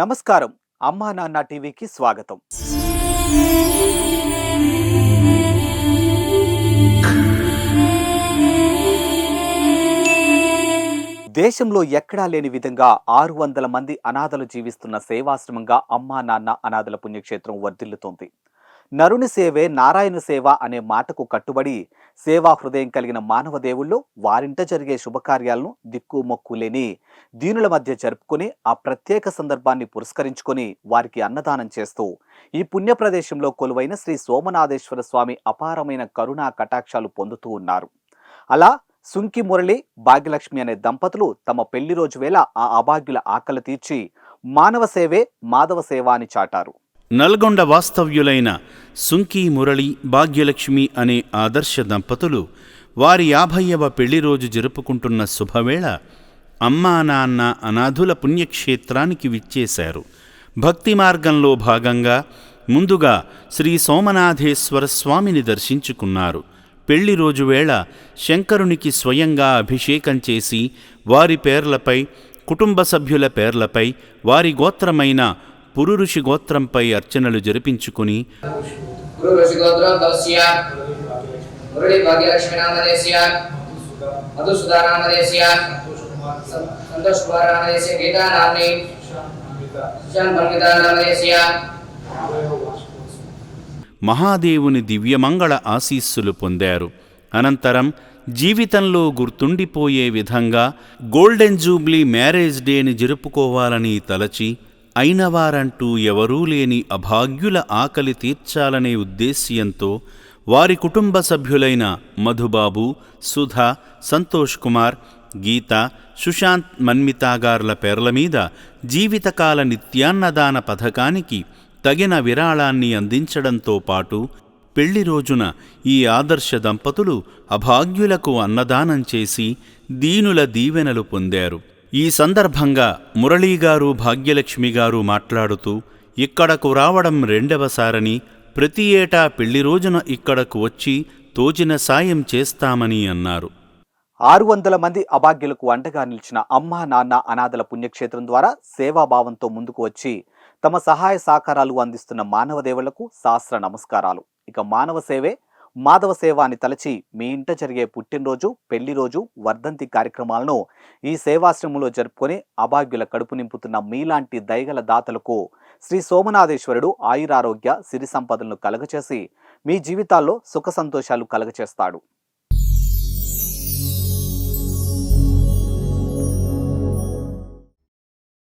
నమస్కారం. అమ్మా నాన్న టీవీకి స్వాగతం. దేశంలో ఎక్కడా లేని విధంగా ఆరు వందల మంది అనాథలు జీవిస్తున్న సేవాశ్రమంగా అమ్మా నాన్న అనాథల పుణ్యక్షేత్రం వర్ధిల్లుతోంది. నరుని సేవే నారాయణ సేవ అనే మాటకు కట్టుబడి సేవా హృదయం కలిగిన మానవ దేవుళ్ళు వారింట జరిగే శుభకార్యాలను దిక్కు మొక్కు లేని దీనుల మధ్య జరుపుకుని ఆ ప్రత్యేక సందర్భాన్ని పురస్కరించుకొని వారికి అన్నదానం చేస్తూ ఈ పుణ్య ప్రదేశంలో కొలువైన శ్రీ సోమనాథేశ్వర స్వామి అపారమైన కరుణా కటాక్షాలు పొందుతూ ఉన్నారు. అలా సుంకి మురళి భాగ్యలక్ష్మి అనే దంపతులు తమ పెళ్ళి రోజు వేళ ఆ అభాగ్యుల ఆకలి తీర్చి మానవ సేవే మాధవ సేవ అని చాటారు. నల్గొండ వాస్తవ్యులైన సుంకీ మురళి భాగ్యలక్ష్మి అనే ఆదర్శ దంపతులు వారి యాభైవ పెళ్ళి రోజు జరుపుకుంటున్న శుభవేళ అమ్మా నాన్న అనాథుల పుణ్యక్షేత్రానికి విచ్చేశారు. భక్తి మార్గంలో భాగంగా ముందుగా శ్రీ సోమనాథేశ్వర స్వామిని దర్శించుకున్నారు. పెళ్ళి రోజు వేళ శంకరునికి స్వయంగా అభిషేకం చేసి వారి పేర్లపై కుటుంబ సభ్యుల పేర్లపై వారి గోత్రమైన పురుషి గోత్రంపై అర్చనలు జరిపించుకుని మహాదేవుని దివ్యమంగళ ఆశీస్సులు పొందారు. అనంతరం జీవితంలో గుర్తుండిపోయే విధంగా గోల్డెన్ జూబ్లీ మ్యారేజ్ డేని జరుపుకోవాలని తలచి అయినవారంటూ ఎవరూ లేని అభాగ్యుల ఆకలి తీర్చాలనే ఉద్దేశ్యంతో వారి కుటుంబ సభ్యులైన మధుబాబు సుధ సంతోష్ కుమార్ గీత సుశాంత్ మన్మితాగార్ల పేర్ల మీద జీవితకాల నిత్యాన్నదాన పథకానికి తగిన విరాళాన్ని అందించడంతో పాటు పెళ్ళి రోజున ఈ ఆదర్శ దంపతులు అభాగ్యులకు అన్నదానం చేసి దీనుల దీవెనలు పొందారు. ఈ సందర్భంగా మురళీగారు భాగ్యలక్ష్మి గారు మాట్లాడుతూ ఇక్కడకు రావడం రెండవసారని ప్రతి ఏటా పెళ్ళి రోజున ఇక్కడకు వచ్చి తోచిన సాయం చేస్తామని అన్నారు. ఆరు వందల మంది అభాగ్యులకు అండగా నిలిచిన అమ్మా నాన్న అనాథల పుణ్యక్షేత్రం ద్వారా సేవాభావంతో ముందుకు వచ్చి తమ సహాయ సహకారాలు అందిస్తున్న మానవ శాస్త్ర నమస్కారాలు. ఇక మానవ సేవే మాధవ సేవ అని తలచి మీ ఇంట జరిగే పుట్టినరోజు పెళ్ళి రోజు వర్ధంతి కార్యక్రమాలను ఈ సేవాశ్రమంలో జరుపుకొని అభాగ్యుల కడుపు నింపుతున్న మీలాంటి దయగల దాతలకు శ్రీ సోమనాథేశ్వరుడు ఆయురారోగ్య సిరి సంపదలను కలగచేసి మీ జీవితాల్లో సుఖ సంతోషాలు కలగచేస్తాడు.